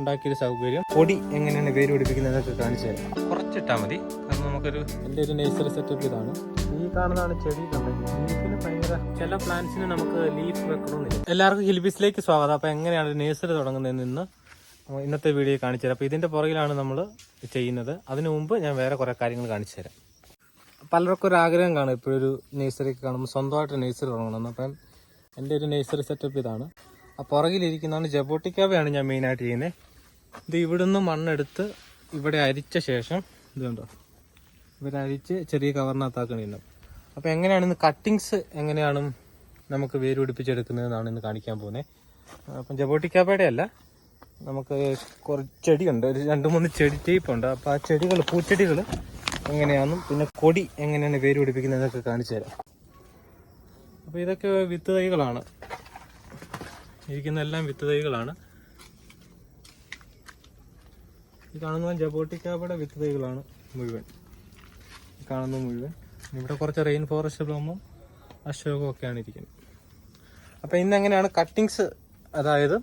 ഉണ്ടാക്കിയൊരു സൗകര്യം. പൊടി എങ്ങനെയാണ് വേര് പിടിപ്പിക്കുന്നതൊക്കെ കാണിച്ചു തരാം. കുറച്ചിട്ടാൽ മതി. കാരണം നമുക്കൊരു എന്റെ ഒരു നേഴ്സറി സെറ്റപ്പ് ഇതാണ്. ഈ കാണുന്നതാണ് ചെടി ലീഫിന് ഭയങ്കര ചില പ്ലാന്റ്സിന് നമുക്ക് ലീഫ് വെക്കണമെന്നില്ല. എല്ലാവർക്കും ഹിൽബിസിലേക്ക് സ്വാഗതം. അപ്പോൾ എങ്ങനെയാണ് നേഴ്സറി തുടങ്ങുന്നതെന്ന് നിന്ന് ഇന്നത്തെ വീഡിയോ കാണിച്ചു തരാം. അപ്പോൾ ഇതിന്റെ പുറകിലാണ് നമ്മൾ ചെയ്യുന്നത്. അതിനു മുമ്പ് ഞാൻ വേറെ കുറേ കാര്യങ്ങൾ കാണിച്ചു തരാം. പലർക്കും ഒരു ആഗ്രഹം കാണും. ഇപ്പോഴൊരു നേഴ്സറി കാണുമ്പോൾ സ്വന്തമായിട്ട് നേഴ്സറി തുടങ്ങണമെന്ന് അപ്പം എന്റെ ഒരു നേഴ്സറി സെറ്റപ്പ് ഇതാണ്. ആ പുറകിലിരിക്കുന്നതാണ് ജബോട്ടിക്കാവയാണ് ഞാൻ മെയിനായിട്ട് ചെയ്യുന്നത് ഇത് ഇവിടുന്ന് മണ്ണെടുത്ത് ഇവിടെ അരിച്ച ശേഷം ഇതുണ്ടോ ഇവിടെ അരിച്ച് ചെറിയ കവറിനകത്താക്കണില്ല അപ്പോൾ എങ്ങനെയാണ് ഇന്ന് കട്ടിങ്സ് എങ്ങനെയാണ് നമുക്ക് വേര് പിടിപ്പിച്ചെടുക്കുന്നതെന്നാണ് ഇന്ന് കാണിക്കാൻ പോകുന്നത് അപ്പം ജബോട്ടിക്കാപ്പയുടെ അല്ല നമുക്ക് കുറച്ച് ചെടിയുണ്ട്. ഒരു രണ്ട് മൂന്ന് ചെടി ടൈപ്പുണ്ട് അപ്പോൾ ആ ചെടികൾ പൂച്ചെടികൾ എങ്ങനെയാണെന്നും പിന്നെ കൊടി എങ്ങനെയാണ് വേര് പിടിപ്പിക്കുന്നതെന്നൊക്കെ കാണിച്ചു തരാം. അപ്പോൾ ഇതൊക്കെ വിത്ത് തൈകളാണ്. ഇരിക്കുന്ന എല്ലാം വിത്ത് തൈകളാണ് ഈ കാണുന്ന ജബോട്ടിക്കാപ്പയുടെ വിത്ത് തൈകളാണ് മുഴുവൻ. ഈ കാണുന്നത് മുഴുവൻ. ഇവിടെ കുറച്ച് റെയിൻ ഫോറസ്റ്റ് ബ്ലോമും അശോകവും ഒക്കെയാണ് ഇരിക്കുന്നത്. അപ്പോൾ ഇന്ന് എങ്ങനെയാണ് കട്ടിങ്സ് അതായത്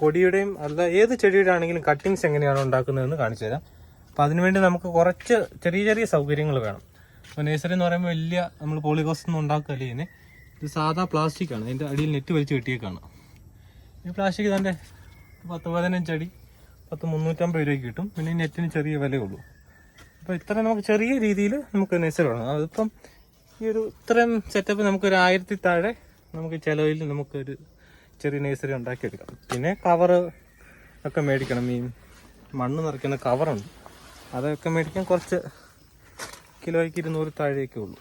കൊടിയുടെയും അല്ല ഏത് ചെടിയുടെ ആണെങ്കിലും കട്ടിങ്സ് എങ്ങനെയാണ് ഉണ്ടാക്കുന്നതെന്ന് കാണിച്ചു തരാം. അപ്പോൾ അതിനുവേണ്ടി നമുക്ക് കുറച്ച് ചെറിയ ചെറിയ സൗകര്യങ്ങൾ വേണം. അപ്പോൾ നേഴ്സറി എന്ന് പറയുമ്പോൾ വലിയ നമ്മൾ പോളിഗോസ് ഒന്നും ഉണ്ടാക്കുക അല്ലേ ഇത് സാധാ പ്ലാസ്റ്റിക് ആണ്. അതിന്റെ അടിയിൽ നെറ്റ് വലിച്ച് കെട്ടിയേക്കാണ്. ഈ പ്ലാസ്റ്റിക് തന്നെ പത്ത് പതിനഞ്ച് അടി പത്ത് മുന്നൂറ്റമ്പത് രൂപയ്ക്ക് കിട്ടും. പിന്നെ നെറ്റിന് ചെറിയ വിലയുള്ളൂ. അപ്പോൾ ഇത്ര നമുക്ക് ചെറിയ രീതിയിൽ നമുക്ക് തുടങ്ങാം അതിപ്പം ഈ ഒരു ഇത്രയും സെറ്റപ്പ് നമുക്കൊരു ആയിരത്തി താഴെ നമുക്ക് ചിലവിൽ നമുക്കൊരു ചെറിയ നേഴ്സറി ഉണ്ടാക്കിയെടുക്കാം. പിന്നെ കവർ ഒക്കെ മേടിക്കണം. ഈ മണ്ണ് നിറയ്ക്കുന്ന കവറുണ്ട് അതൊക്കെ മേടിക്കാൻ കുറച്ച് കിലോയ്ക്ക് ഇരുന്നൂറ് താഴേക്കേ ഉള്ളൂ.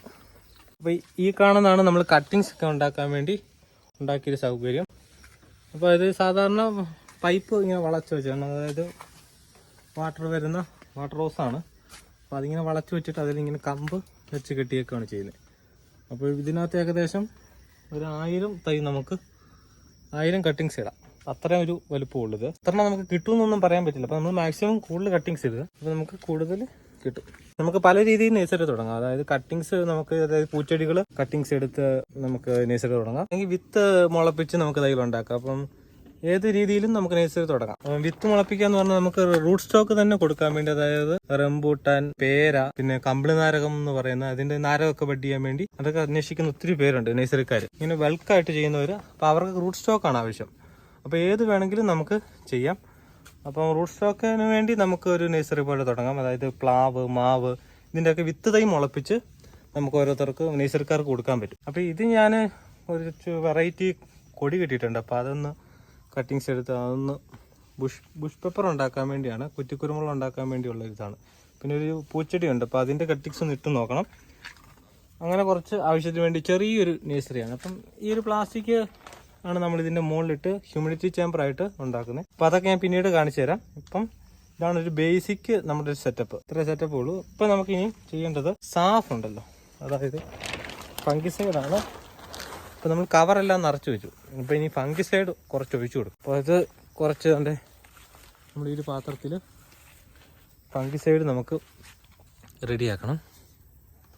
അപ്പോൾ ഈ കാണുന്നതാണ് നമ്മൾ കട്ടിങ്സ് ഒക്കെ ഉണ്ടാക്കാൻ വേണ്ടി ഉണ്ടാക്കിയൊരു സൗകര്യം. അപ്പോൾ ഇത് സാധാരണ പൈപ്പ് ഇങ്ങനെ വളച്ച് വെച്ചാണ് അതായത് വാട്ടർ വരുന്ന വാട്ടർ ഹോസാണ് അപ്പോൾ അതിങ്ങനെ വളച്ച് വെച്ചിട്ട് അതിലിങ്ങനെ കമ്പ് വെച്ച് കെട്ടിയൊക്കെയാണ് ചെയ്യുന്നത്. അപ്പോൾ ഇതിനകത്ത് ഏകദേശം ഒരു ആയിരം തൈ നമുക്ക് ആയിരം കട്ടിങ്സ് ഇടാം. അത്രയും ഒരു വലുപ്പമുള്ളത്. അത്ര നമുക്ക് കിട്ടുമെന്നൊന്നും പറയാൻ പറ്റില്ല. അപ്പോൾ നമ്മൾ മാക്സിമം കൂടുതൽ കട്ടിങ്സ് ഇടുക. അപ്പോൾ നമുക്ക് കൂടുതൽ കിട്ടും. നമുക്ക് പല രീതിയിൽ നേഴ്സറി തുടങ്ങാം. അതായത് കട്ടിങ്സ് നമുക്ക് അതായത് പൂച്ചെടികൾ കട്ടിങ്സ് എടുത്ത് നമുക്ക് നേഴ്സറി തുടങ്ങാം. അല്ലെങ്കിൽ വിത്ത് മുളപ്പിച്ച് നമുക്ക് തൈകൾ ഉണ്ടാക്കാം. അപ്പം ഏത് രീതിയിലും നമുക്ക് നേഴ്സറി തുടങ്ങാം. വിത്ത് മുളപ്പിക്കാന്ന് പറഞ്ഞാൽ നമുക്ക് റൂട്ട് സ്റ്റോക്ക് തന്നെ കൊടുക്കാൻ വേണ്ടി അതായത് റംബൂട്ടാൻ പേര പിന്നെ കമ്പിളി നാരകം എന്ന് പറയുന്ന അതിന്റെ നാരകമൊക്കെ ബഡ് ചെയ്യാൻ വേണ്ടി അതൊക്കെ അന്വേഷിക്കുന്ന ഒത്തിരി പേരുണ്ട് നേഴ്സറിക്കാർ ഇങ്ങനെ ബൾക്കായിട്ട് ചെയ്യുന്നവർ അപ്പോൾ അവർക്ക് റൂട്ട് സ്റ്റോക്കാണ് ആവശ്യം. അപ്പോൾ ഏത് വേണമെങ്കിലും നമുക്ക് ചെയ്യാം. അപ്പം റൂട്ട് സ്റ്റോക്കിന് വേണ്ടി നമുക്ക് ഒരു നഴ്സറി പോലെ തുടങ്ങാം. അതായത് പ്ലാവ് മാവ് ഇതിന്റെയൊക്കെ വിത്ത് തൈ മുളപ്പിച്ച് നമുക്ക് ഓരോരുത്തർക്ക് നഴ്സറിക്കാർക്ക് കൊടുക്കാൻ പറ്റും. അപ്പോൾ ഇത് ഞാൻ ഒരു വെറൈറ്റി കൊടി കിട്ടിയിട്ടുണ്ട്. അപ്പോൾ അതൊന്ന് കട്ടിങ്സ് എടുത്ത് അതൊന്ന് ബുഷ് ബുഷ് പേപ്പർ ഉണ്ടാക്കാൻ വേണ്ടിയാണ്. കുറ്റിക്കുരുമുളക് ഉണ്ടാക്കാൻ വേണ്ടിയുള്ള ഇതാണ്. പിന്നെ ഒരു പൂച്ചെടിയുണ്ട്. അപ്പോൾ അതിന്റെ കട്ടിങ്സ് ഒന്ന് ഇട്ട് നോക്കണം. അങ്ങനെ കുറച്ച് ആവശ്യത്തിന് വേണ്ടി ചെറിയൊരു നേഴ്സറിയാണ് അപ്പം ഈ ഒരു പ്ലാസ്റ്റിക് ആണ് നമ്മൾ ഇതിന്റെ മുകളിലിട്ട് ഹ്യൂമിഡിറ്റി ചേമ്പർ ആയിട്ട് ഉണ്ടാക്കുന്നത്. അപ്പോൾ അതൊക്കെ ഞാൻ പിന്നീട് കാണിച്ചു തരാം. ഇപ്പം ഇതാണ് ഒരു ബേസിക് നമ്മുടെ ഒരു സെറ്റപ്പ് ഇത്ര സെറ്റപ്പ് ഉള്ളൂ. ഇപ്പം നമുക്കിനി ചെയ്യേണ്ടത് സാഫ് ഉണ്ടല്ലോ. അതായത് ഫംഗിസൈഡാണ് ഇപ്പം നമ്മൾ കവറെല്ലാം നിറച്ച് വെച്ചു. ഇപ്പം ഇനി ഫംഗിസൈഡ് കുറച്ച് ഒഴിച്ചു കൊടുക്കും. അപ്പോൾ അത് കുറച്ച് എന്റെ നമ്മൾ ഈ ഒരു പാത്രത്തിൽ ഫംഗിസൈഡ് നമുക്ക് റെഡിയാക്കണം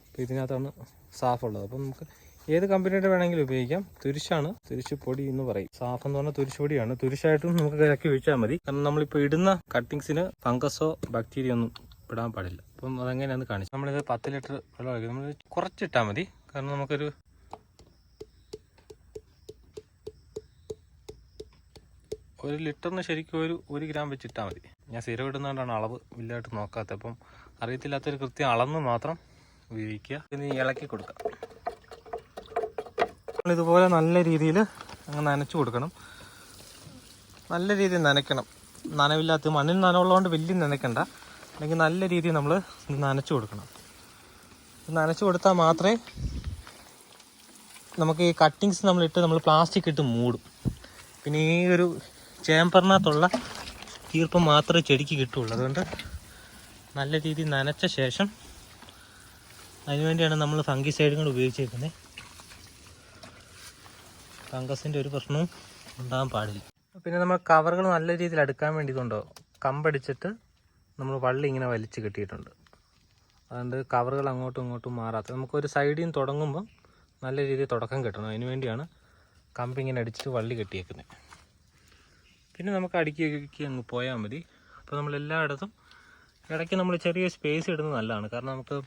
അപ്പോൾ ഇതിനകത്താണ് സാഫ് ഉള്ളത്. അപ്പം നമുക്ക് ഏത് കമ്പനിയുടെ വേണമെങ്കിലും ഉപയോഗിക്കാം. തുരിശാണ്. തുരിശ് പൊടി എന്ന് പറയും. സാഫ് എന്ന് പറഞ്ഞാൽ തുരിശ് പൊടിയാണ്. തുരിശായിട്ടും നമുക്ക് ഇറക്കി ഒഴിച്ചാൽ മതി. കാരണം നമ്മളിപ്പോൾ ഇടുന്ന കട്ടിങ്സിന് ഫംഗസോ ബാക്ടീരിയ ഒന്നും ഇടാൻ പാടില്ല. അപ്പം അതെങ്ങനെയാണെന്ന് കാണിച്ചു. നമ്മളിത് പത്ത് ലിറ്റർ വെള്ളം ഒഴിക്കും. നമ്മൾ കുറച്ചിട്ടാൽ മതി. കാരണം നമുക്കൊരു ഒരു ലിറ്ററിന് ശരിക്കും ഒരു ഒരു ഗ്രാം വെച്ചിട്ടാൽ മതി. ഞാൻ സ്ഥിരം ഇടുന്നതുകൊണ്ടാണ് അളവ് വലിയതായിട്ട് നോക്കാത്തത്. അപ്പം അറിയത്തില്ലാത്തൊരു കൃത്യം അളന്ന് മാത്രം ഉപയോഗിക്കുക. ഇനി ഇളക്കി കൊടുക്കാം. ഇതുപോലെ നല്ല രീതിയിൽ അങ്ങ് നനച്ചു കൊടുക്കണം. നല്ല രീതിയിൽ നനയ്ക്കണം. നനവില്ലാത്ത മണ്ണിൽ നനവുള്ളതുകൊണ്ട് വലിയ നനയ്ക്കണ്ട. അല്ലെങ്കിൽ നല്ല രീതിയിൽ നമ്മൾ നനച്ചു കൊടുക്കണം. നനച്ചു കൊടുത്താൽ മാത്രമേ നമുക്ക് ഈ കട്ടിങ്സ് നമ്മളിട്ട് നമ്മൾ പ്ലാസ്റ്റിക് ഇട്ട് മൂടും. പിന്നെ ഈ ഒരു ചേമ്പറിനകത്തുള്ള ഈർപ്പം മാത്രമേ ചെടിക്ക് കിട്ടുള്ളൂ അതുകൊണ്ട് നല്ല രീതിയിൽ നനച്ച ശേഷം അതിനുവേണ്ടിയാണ് നമ്മൾ ഫംഗിസൈഡുകൾ ഉപയോഗിച്ചേക്കുന്നത്. ഫംഗസിന്റെ ഒരു പ്രശ്നവും ഉണ്ടാകാൻ പാടില്ല. പിന്നെ നമ്മൾ കവറുകൾ നല്ല രീതിയിൽ അടുക്കാൻ വേണ്ടി ഇതുണ്ടോ കമ്പടിച്ചിട്ട് നമ്മൾ വള്ളി ഇങ്ങനെ വലിച്ച് കെട്ടിയിട്ടുണ്ട്. അതുകൊണ്ട് കവറുകൾ അങ്ങോട്ടും ഇങ്ങോട്ടും മാറാത്ത നമുക്കൊരു സൈഡിൽ നിന്ന് തുടങ്ങുമ്പോൾ നല്ല രീതിയിൽ തുടക്കം കിട്ടണം. അതിന് വേണ്ടിയാണ് കമ്പ് ഇങ്ങനെ അടിച്ചിട്ട് വള്ളി കെട്ടിയേക്കുന്നത് പിന്നെ നമുക്ക് അടുക്കി അങ്ങ് പോയാൽ മതി. അപ്പോൾ നമ്മൾ എല്ലായിടത്തും ഇടയ്ക്ക് നമ്മൾ ചെറിയ സ്പേസ് ഇടുന്നത് നല്ലതാണ്. കാരണം നമുക്ക്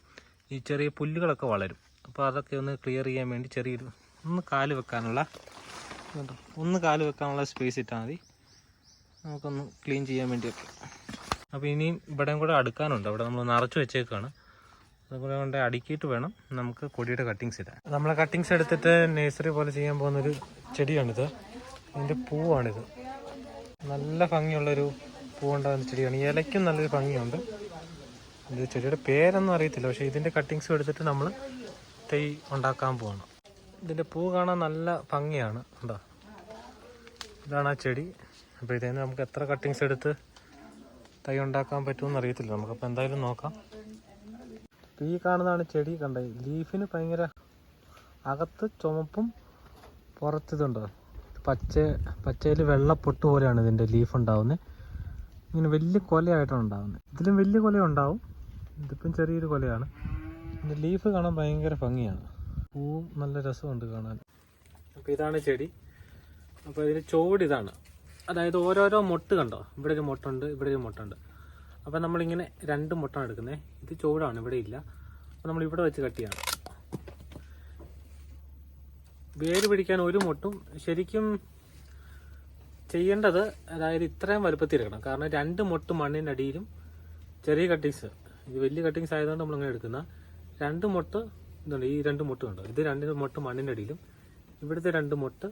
ഈ ചെറിയ പുല്ലുകളൊക്കെ വളരും. അപ്പോൾ അതൊക്കെ ഒന്ന് ക്ലിയർ ചെയ്യാൻ വേണ്ടി ചെറിയൊരു ഒന്ന് കാൽ വെക്കാനുള്ള ഒന്ന് കാൽ വെക്കാനുള്ള സ്പേസ് ഇട്ടാൽ മതി. നമുക്കൊന്ന് ക്ലീൻ ചെയ്യാൻ വേണ്ടിയൊക്കെ. അപ്പോൾ ഇനിയും ഇവിടെയും കൂടെ അടുക്കാനുണ്ട്. അവിടെ നമ്മൾ നിറച്ച് വെച്ചേക്കാണ്. അതുപോലെ കൊണ്ട് അടുക്കിയിട്ട് വേണം നമുക്ക് കൊടിയുടെ കട്ടിങ്സ് ഇടാൻ. നമ്മൾ കട്ടിങ്സ് എടുത്തിട്ട് നേഴ്സറി പോലെ ചെയ്യാൻ പോകുന്നൊരു ചെടിയാണിത്. ഇതിന്റെ പൂവാണിത്. നല്ല ഭംഗിയുള്ളൊരു പൂവുണ്ടാകുന്ന ചെടിയാണ്. ഇലയ്ക്കും നല്ലൊരു ഭംഗിയുണ്ട്. ഇത് ചെടിയുടെ പേരൊന്നും അറിയത്തില്ല. പക്ഷേ ഇതിന്റെ കട്ടിങ്സ് എടുത്തിട്ട് നമ്മൾ തൈ ഉണ്ടാക്കാൻ പോകണം ഇതിന്റെ പൂ കാണാൻ നല്ല ഭംഗിയാണ്. എന്താ ഇതാണ് ആ ചെടി. അപ്പോൾ ഇതിന് നമുക്ക് എത്ര കട്ടിങ്സ് എടുത്ത് തൈ ഉണ്ടാക്കാൻ പറ്റുമെന്ന് അറിയത്തില്ല. നമുക്കപ്പോൾ എന്തായാലും നോക്കാം. ഈ കാണുന്നതാണ് ചെടി. കണ്ട? ലീഫിന് ഭയങ്കര അകത്ത് ചുമപ്പും പുറത്തിതുണ്ടോ പച്ച പച്ചയിൽ വെള്ളപ്പൊട്ട് പോലെയാണ് ഇതിന്റെ ലീഫ് ഉണ്ടാവുന്നത് ഇങ്ങനെ വലിയ കൊലയായിട്ടാണ് ഉണ്ടാവുന്നത് ഇതിലും വലിയ കൊല ഉണ്ടാവും ഇതിപ്പം ചെറിയൊരു കൊലയാണ്. ഇതിന്റെ ലീഫ് കാണാൻ ഭയങ്കര ഭംഗിയാണ്. പൂവും നല്ല രസമുണ്ട് കാണാൻ. അപ്പോൾ ഇതാണ് ചെടി. അപ്പോൾ ഇതിന് ചുവട് ഇതാണ്. അതായത് ഓരോരോ മൊട്ട് കണ്ടോ? ഇവിടെ ഒരു മൊട്ടുണ്ട് ഇവിടെ ഒരു മൊട്ടുണ്ട്. അപ്പോൾ നമ്മളിങ്ങനെ രണ്ട് മുട്ടാണ് എടുക്കുന്നത് ഇത് ചോടാണ് ഇവിടെ ഇല്ല. അപ്പോൾ നമ്മൾ ഇവിടെ വെച്ച് കട്ട് ചെയ്യണം. വേര് പിടിക്കാൻ ഒരു മുട്ടും ശരിക്കും ചെയ്യേണ്ടത് അതായത് ഇത്രയും വലുപ്പത്തിൽ എടുക്കണം. കാരണം രണ്ട് മുട്ട് മണ്ണിന്റെ അടിയിലും ചെറിയ കട്ടിങ്സ് ഇത് വലിയ കട്ടിങ്സ് ആയതുകൊണ്ട് നമ്മളിങ്ങനെ എടുക്കുന്ന രണ്ട് മുട്ട് ഇതുണ്ട് ഈ രണ്ട് മുട്ട കണ്ടോ? ഇത് രണ്ട് മുട്ട മണ്ണിന്റെ അടിയിലും ഇവിടുത്തെ രണ്ട് മുട്ട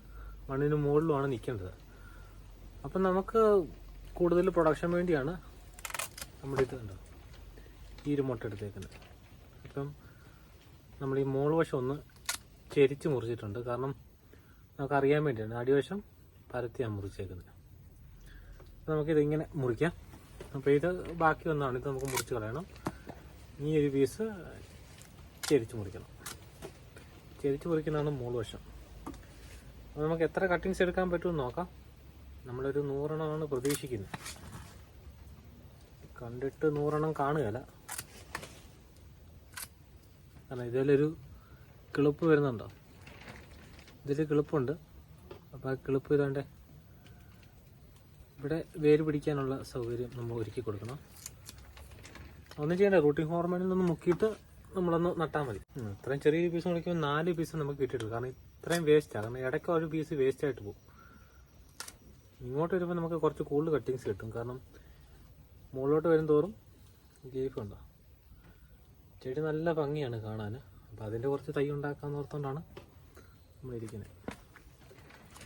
മണ്ണിന് മുകളിലുമാണ് നിൽക്കേണ്ടത് അപ്പം നമുക്ക് കൂടുതൽ പ്രൊഡക്ഷൻ വേണ്ടിയാണ് നമ്മുടെ ഇത് കണ്ടോ? ഈ ഒരു മുട്ട എടുത്തേക്കുന്നത്. അപ്പം നമ്മൾ ഈ മോൾ വശം ഒന്ന് ചെരിച്ച് മുറിച്ചിട്ടുണ്ട്. കാരണം നമുക്ക് അറിയാൻ വേണ്ടിയാണ്. അടിവശം പരത്തിയാണ് മുറിച്ചേക്കുന്നത്. നമുക്കിതിങ്ങനെ മുറിക്കാം. അപ്പോൾ ഇത് ബാക്കി ഒന്നാണ്. ഇത് നമുക്ക് മുറിച്ച് കളയണം. ഈ ഒരു പീസ് ചെരിച്ച് മുറിക്കണം. ചെരിച്ച് മുറിക്കുന്നതാണ് മോൾ വശം. അപ്പോൾ നമുക്ക് എത്ര കട്ടിങ്സ് എടുക്കാൻ പറ്റുമെന്ന് നോക്കാം. നമ്മളൊരു നൂറെണ്ണമാണ് പ്രതീക്ഷിക്കുന്നത്. കണ്ടിട്ട് നൂറെണ്ണം കാണുകയല്ല. കാരണം ഇതിലൊരു കിളിപ്പ് വരുന്നുണ്ടോ? ഇതിൽ കിളിപ്പുണ്ട്. അപ്പോൾ ആ കിളിപ്പ് ഇതാണ്ട്. ഇവിടെ വേര് പിടിക്കാനുള്ള സൗകര്യം നമ്മൾ ഒരുക്കി കൊടുക്കണം. ഒന്നും ചെയ്യണ്ട റൂട്ടിംഗ് ഹോർമോണിൽ നിന്ന് മുക്കിയിട്ട് നമ്മളൊന്ന് നട്ടാൽ മതി. ഇത്രയും ചെറിയ പീസ് കളിക്കുമ്പോൾ നാല് പീസ് നമുക്ക് കിട്ടിയിട്ടുള്ളൂ കാരണം ഇത്രയും വേസ്റ്റാണ് കാരണം ഇടയ്ക്ക് ഒരു പീസ് വേസ്റ്റ് ആയിട്ട് പോകും. ഇങ്ങോട്ട് വരുമ്പോൾ നമുക്ക് കുറച്ച് കൂടുതൽ കട്ടിങ്സ് കിട്ടും. കാരണം മുകളിലോട്ട് വരും തോറും ലീഫ് ഉണ്ടോ? ചെടി നല്ല ഭംഗിയാണ് കാണാൻ അപ്പോൾ അതിന്റെ കുറച്ച് തൈ ഉണ്ടാക്കാമെന്ന് ഓർത്തുകൊണ്ടാണ് നമ്മൾ ഇരിക്കുന്നത്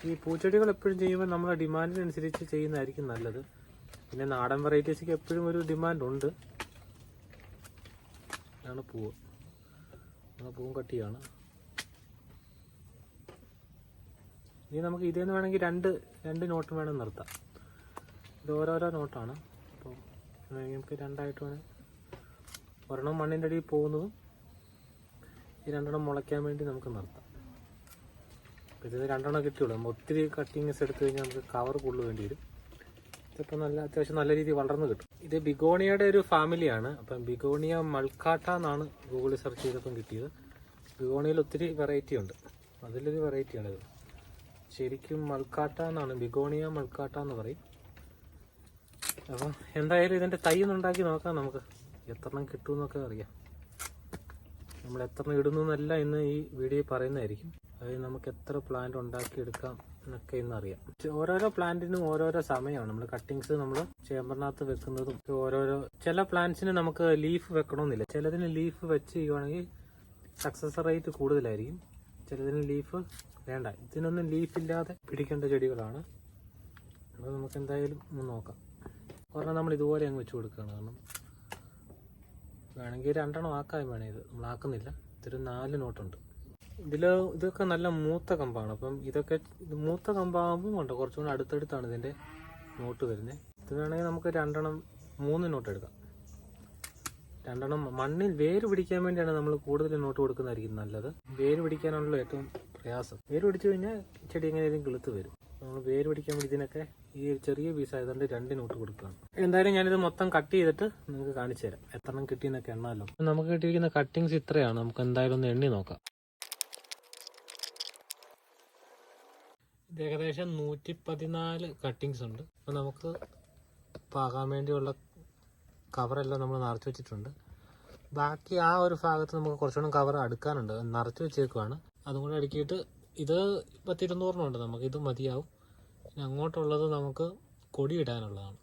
ഈ പൂച്ചെടികൾ എപ്പോഴും ചെയ്യുമ്പോൾ നമ്മുടെ ഡിമാൻഡിനനുസരിച്ച് ചെയ്യുന്നതായിരിക്കും നല്ലത്. പിന്നെ നാടൻ വെറൈറ്റീസിക്ക് എപ്പോഴും ഒരു ഡിമാൻഡ് ഉണ്ട്. ഇതാണ് പൂവ്. ആ പൂവും കട്ടിയാണ്. ഇനി നമുക്ക് ഇതേന്ന് വേണമെങ്കിൽ രണ്ട് രണ്ട് നോട്ട് വേണം നിർത്താം. ഇത് ഓരോരോ നോട്ടാണ് അപ്പോൾ നമുക്ക് രണ്ടായിട്ട് വേണം. ഒരെണ്ണം മണ്ണിന്റെ അടിയിൽ പോകുന്നതും ഈ രണ്ടെണ്ണം മുളയ്ക്കാൻ വേണ്ടി നമുക്ക് നിർത്താം. അപ്പോൾ ഇതിന് രണ്ടെണ്ണം കിട്ടിയുള്ളൂ. നമ്മൾ ഒത്തിരി കട്ടിങ്സ് എടുത്തു കഴിഞ്ഞാൽ നമുക്ക് കവർ കൂടുതൽ വേണ്ടി വരും. ഇതിപ്പോൾ നല്ല അത്യാവശ്യം നല്ല രീതിയിൽ വളർന്നു കിട്ടും. ഇത് ബിഗോണിയയുടെ ഒരു ഫാമിലിയാണ്. അപ്പം ബിഗോണിയ മൾക്കാട്ട എന്നാണ് ഗൂഗിളിൽ സെർച്ച് ചെയ്തപ്പം കിട്ടിയത്. ബിഗോണിയയിൽ ഒത്തിരി വെറൈറ്റി ഉണ്ട്. അതിലൊരു വെറൈറ്റിയാണിത് ശരിക്കും മൾക്കാട്ട എന്നാണ് ബിഗോണിയ മൾക്കാട്ട എന്ന് പറയും. അപ്പം എന്തായാലും ഇതിന്റെ തൈ ഒന്ന് ഉണ്ടാക്കി നോക്കാം നമുക്ക്. എത്രണ്ണം കിട്ടുമെന്നൊക്കെ അറിയാം. നമ്മൾ എത്രണ്ണം ഇടുന്നു എന്നല്ല ഇന്ന് ഈ വീഡിയോ പറയുന്നതായിരിക്കും. അതായത് നമുക്ക് എത്ര പ്ലാന്റ് ഉണ്ടാക്കിയെടുക്കാം എന്നൊക്കെ അറിയാം. ഓരോരോ പ്ലാന്റിനും ഓരോരോ സമയമാണ്. നമ്മൾ കട്ടിങ്സ് നമ്മൾ ചേമ്പറിനകത്ത് വെക്കുന്നതും ഓരോരോ ചില പ്ലാന്റ്സിന് നമുക്ക് ലീഫ് വെക്കണമെന്നില്ല ചിലതിന് ലീഫ് വെച്ച് ചെയ്യുവാണെങ്കിൽ സക്സസ് റേറ്റ് കൂടുതലായിരിക്കും. ചിലതിന് ലീഫ് വേണ്ട. ഇതിനൊന്നും ലീഫ് ഇല്ലാതെ പിടിക്കേണ്ട ചെടികളാണ്. അപ്പോൾ നമുക്ക് എന്തായാലും ഒന്ന് നോക്കാം. ഒരെണ്ണം നമ്മൾ ഇതുപോലെ അങ്ങ് വെച്ച് കൊടുക്കുകയാണ്. കാരണം വേണമെങ്കിൽ രണ്ടെണ്ണം ആക്കാൻ വേണേ ഇത്. നമ്മൾ ആക്കുന്നില്ല. ഇതൊരു നാല് നോട്ടുണ്ട്. ഇതിൽ ഇതൊക്കെ നല്ല മൂത്ത കമ്പാണ്. അപ്പം ഇതൊക്കെ മൂത്ത കമ്പാകുമ്പോൾ ഉണ്ട് കുറച്ചുകൂടി അടുത്തടുത്താണ് ഇതിന്റെ നോട്ട് വരുന്നത് ഇത് വേണമെങ്കിൽ നമുക്ക് രണ്ടെണ്ണം മൂന്ന് നോട്ട് എടുക്കാം. രണ്ടെണ്ണം മണ്ണിൽ വേര് പിടിക്കാൻ വേണ്ടിയാണ് നമ്മൾ കൂടുതൽ നോട്ട് കൊടുക്കുന്നതായിരിക്കും നല്ലത്. വേര് പിടിക്കാനാണല്ലോ ഏറ്റവും പ്രയാസം. വേര് പിടിച്ചു കഴിഞ്ഞാൽ ചെടി എങ്ങനെയും കിളുത്ത് വരും. നമ്മൾ വേര് പിടിക്കാൻ വേണ്ടി ഇതിനൊക്കെ ഈ ചെറിയ പീസ് ആയതുകൊണ്ട് രണ്ട് നോട്ട് കൊടുക്കുകയാണ്. എന്തായാലും ഞാനിത് മൊത്തം കട്ട് ചെയ്തിട്ട് നിങ്ങൾക്ക് കാണിച്ചു തരാം. എത്ര എണ്ണം കിട്ടിയെന്നൊക്കെ എണ്ണാലോ. നമുക്ക് കിട്ടിയിരിക്കുന്ന കട്ടിങ്സ് ഇത്രയാണ്. നമുക്ക് എന്തായാലും ഒന്ന് എണ്ണി നോക്കാം. ഏകദേശം നൂറ്റി പതിനാല് കട്ടിങ്സ് ഉണ്ട്. അപ്പോൾ നമുക്ക് പാകാൻ വേണ്ടിയുള്ള കവറെല്ലാം നമ്മൾ നിറച്ച് വെച്ചിട്ടുണ്ട്. ബാക്കി ആ ഒരു ഭാഗത്ത് നമുക്ക് കുറച്ചുകൂടെ കവർ അടുക്കാനുണ്ട്. നിറച്ച് വെച്ചേക്കുവാണ്. അതും കൂടെ അടുക്കിയിട്ട് ഇത് പത്തിരുന്നൂറിനുണ്ട് നമുക്ക്. ഇത് മതിയാവും. ഇനി അങ്ങോട്ടുള്ളത് നമുക്ക് കൊടി ഇടാനുള്ളതാണ്.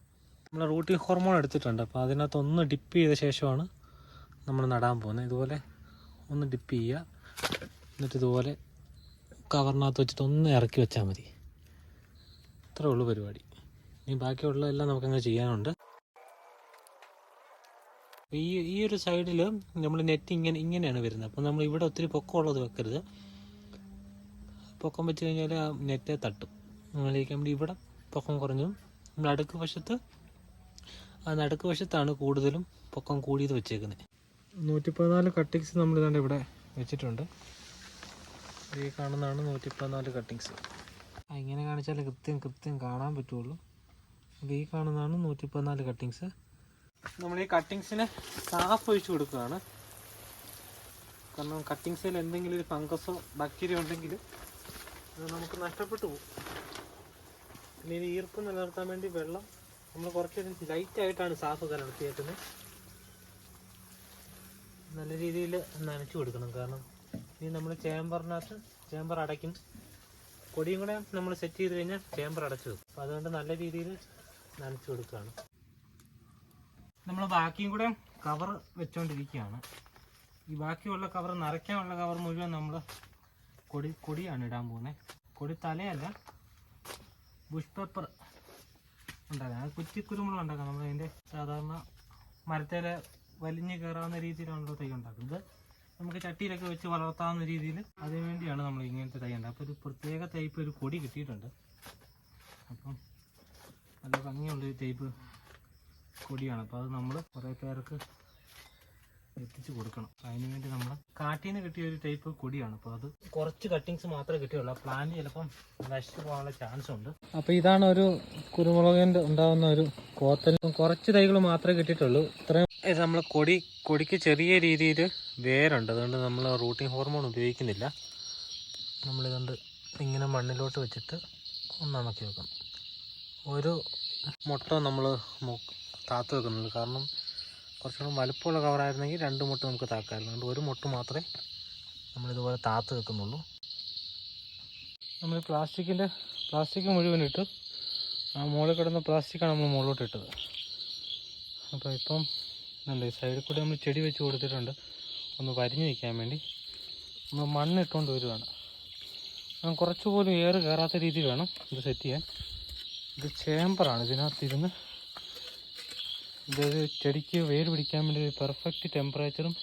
നമ്മൾ റൂട്ടിങ് ഹോർമോൺ എടുത്തിട്ടുണ്ട്. അപ്പോൾ അതിനകത്ത് ഒന്ന് ഡിപ്പ് ചെയ്ത ശേഷമാണ് നമ്മൾ നടാൻ പോകുന്നത്. ഇതുപോലെ ഒന്ന് ഡിപ്പ് ചെയ്യുക. എന്നിട്ട് ഇതുപോലെ കവറിനകത്ത് വെച്ചിട്ട് ഒന്ന് ഇറക്കി വെച്ചാൽ മതി. അത്രേ ഉള്ളൂ പരിപാടി. ഇനി ബാക്കിയുള്ളതെല്ലാം നമുക്കങ്ങനെ ചെയ്യാനുണ്ട്. ഈ ഈ ഒരു സൈഡിൽ നമ്മൾ നെറ്റ് ഇങ്ങനെ ഇങ്ങനെയാണ് വരുന്നത്. അപ്പം നമ്മൾ ഇവിടെ ഒത്തിരി പൊക്കമുള്ളത് വെക്കരുത്. പൊക്കം വെച്ച് കഴിഞ്ഞാൽ ആ നെറ്റേ തട്ടും. അങ്ങനെയൊക്കെ നമ്മൾ ഇവിടെ പൊക്കം കുറഞ്ഞു. നമ്മൾ അടുക്ക് വശത്ത് ആ നടുക്ക് വശത്താണ് കൂടുതലും പൊക്കം കൂടിയത് വെച്ചേക്കുന്നത് നൂറ്റി പതിനാല് കട്ടിങ്സ് നമ്മൾ ഇതാണ്ട് ഇവിടെ വെച്ചിട്ടുണ്ട്. ഈ കാണുന്നതാണ് നൂറ്റി പതിനാല് കട്ടിങ്സ് ഇങ്ങനെ കാണിച്ചാൽ കൃത്യം കൃത്യം കാണാൻ പറ്റുള്ളൂ. അപ്പോൾ ഈ കാണുന്നതാണ് നൂറ്റി പതിനാല് കട്ടിങ്സ് നമ്മൾ ഈ കട്ടിങ്സിനെ സാഫ് ഒഴിച്ചു കൊടുക്കുകയാണ്. കാരണം കട്ടിങ്സിൽ എന്തെങ്കിലും ഒരു ഫംഗസോ ബാക്ടീരിയ ഉണ്ടെങ്കിൽ അത് നമുക്ക് നഷ്ടപ്പെട്ടു പോകും. പിന്നെ ഇത് ഈർപ്പ് നിലനിർത്താൻ വേണ്ടി വെള്ളം നമ്മൾ കുറച്ച് ലൈറ്റായിട്ടാണ് സാഫ് കലർത്തിയേക്കുന്നത് നല്ല രീതിയിൽ നനച്ചു കൊടുക്കണം. കാരണം ഇനി നമ്മൾ ചേമ്പറിനകത്ത് ചേമ്പർ അടയ്ക്കും. കൊടിയും കൂടെ നമ്മൾ സെറ്റ് ചെയ്ത് കഴിഞ്ഞാൽ ചേമ്പർ അടച്ചു വെക്കും. അപ്പോൾ അതുകൊണ്ട് നല്ല രീതിയിൽ നനച്ചു കൊടുക്കുകയാണ് നമ്മൾ ബാക്കിയും കൂടെ കവർ വെച്ചുകൊണ്ടിരിക്കുകയാണ് ഈ ബാക്കിയുള്ള കവർ നിറയ്ക്കാനുള്ള കവർ മുഴുവൻ നമ്മൾ കൊടി കൊടിയാണ് ഇടാൻ പോകുന്നത് കൊടി തലയല്ല ബുഷ് പേപ്പർ ഉണ്ടാക്കാം അത് കുറ്റിക്കുരുമുളക് ഉണ്ടാക്കാം. നമ്മൾ അതിന്റെ സാധാരണ മരത്തേൽ വലിഞ്ഞ് കയറാവുന്ന രീതിയിലാണല്ലോ തൈ ഉണ്ടാക്കുന്നത്. നമുക്ക് ചട്ടിയിലൊക്കെ വെച്ച് വളർത്താവുന്ന രീതിയിൽ അതിനു വേണ്ടിയാണ് നമ്മൾ ഇങ്ങനത്തെ തൈ ഉണ്ട് അപ്പോൾ ഒരു പ്രത്യേക തൈപ്പ് ഒരു കൊടി കിട്ടിയിട്ടുണ്ട്. അപ്പം നല്ല ഭംഗിയുള്ളൊരു ടൈപ്പ് കൊടിയാണ്. അപ്പോൾ അത് നമ്മൾ കുറേ പേർക്ക് എത്തിച്ചു കൊടുക്കണം. അതിന് വേണ്ടി നമ്മൾ കാട്ടിൽ നിന്ന് കിട്ടിയ ഒരു ടൈപ്പ് കൊടിയാണ്. അപ്പോൾ അത് കുറച്ച് കട്ടിങ്സ് മാത്രമേ കിട്ടിയുള്ളൂ. പ്ലാന്റ് ചിലപ്പം നശിച്ചു പോകാനുള്ള ചാൻസ് ഉണ്ട്. അപ്പോൾ ഇതാണ് ഒരു കുരുമുളകിന്റെ ഉണ്ടാകുന്ന ഒരു കോത്തൽ. കുറച്ച് തൈകൾ മാത്രമേ കിട്ടിയിട്ടുള്ളൂ. ഇത്രയും നമ്മൾ കൊടി കൊടിക്ക് ചെറിയ രീതിയിൽ വേരുണ്ട്. അതുകൊണ്ട് നമ്മൾ റൂട്ടിംഗ് ഹോർമോൺ ഉപയോഗിക്കുന്നില്ല. നമ്മളിതുകൊണ്ട് ഇങ്ങനെ മണ്ണിലോട്ട് വെച്ചിട്ട് ഒന്നാമക്കി വെക്കണം. ഒരു മുട്ട നമ്മൾ താത്ത് വെക്കുന്നുള്ളൂ കാരണം കുറച്ചുകൂടെ വലുപ്പമുള്ള കവറായിരുന്നെങ്കിൽ രണ്ട് മുട്ട നമുക്ക് താക്കാമായിരുന്നു. അതുകൊണ്ട് ഒരു മുട്ട മാത്രമേ നമ്മളിതുപോലെ താത്ത് വെക്കുന്നുള്ളൂ. നമ്മൾ പ്ലാസ്റ്റിക്കിന്റെ പ്ലാസ്റ്റിക് മുഴുവൻ ഇട്ട് ആ മുകളിൽ കിടന്ന പ്ലാസ്റ്റിക്കാണ് നമ്മൾ മുകളിലോട്ട് ഇട്ടത്. അപ്പോൾ ഇപ്പം ഉണ്ട് സൈഡിൽ കൂടെ നമ്മൾ ചെടി വെച്ച് കൊടുത്തിട്ടുണ്ട്. ഒന്ന് വരിഞ്ഞ് നിൽക്കാൻ വേണ്ടി. നമ്മൾ മണ്ണ് ഇട്ടുകൊണ്ട് വരുവാണ്. കുറച്ച് പോലും എയർ കയറാത്ത രീതി വേണം ഇത് സെറ്റ് ചെയ്യാൻ. ഇത് ചേമ്പറാണ് ഇതിനകത്തിരുന്ന് ഇതൊരു ചെടിക്ക് വേര് പിടിക്കാൻ വേണ്ടി ഒരു പെർഫെക്റ്റ് ടെമ്പറേച്ചറും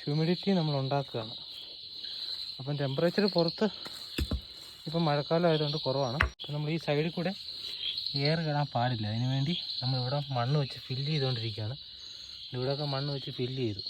ഹ്യൂമിഡിറ്റിയും നമ്മൾ ഉണ്ടാക്കുകയാണ്. അപ്പം ടെമ്പറേച്ചർ പുറത്ത് ഇപ്പം മഴക്കാലം ആയതുകൊണ്ട് കുറവാണ്. അപ്പം നമ്മൾ ഈ സൈഡിൽ കൂടെ എയർ കയറാൻ പാടില്ല. അതിനുവേണ്ടി നമ്മളിവിടെ മണ്ണ് വെച്ച് ഫില്ല് ചെയ്തുകൊണ്ടിരിക്കുകയാണ്. ഇവിടെയൊക്കെ മണ്ണ് വെച്ച് ഫില്ല് ചെയ്തു.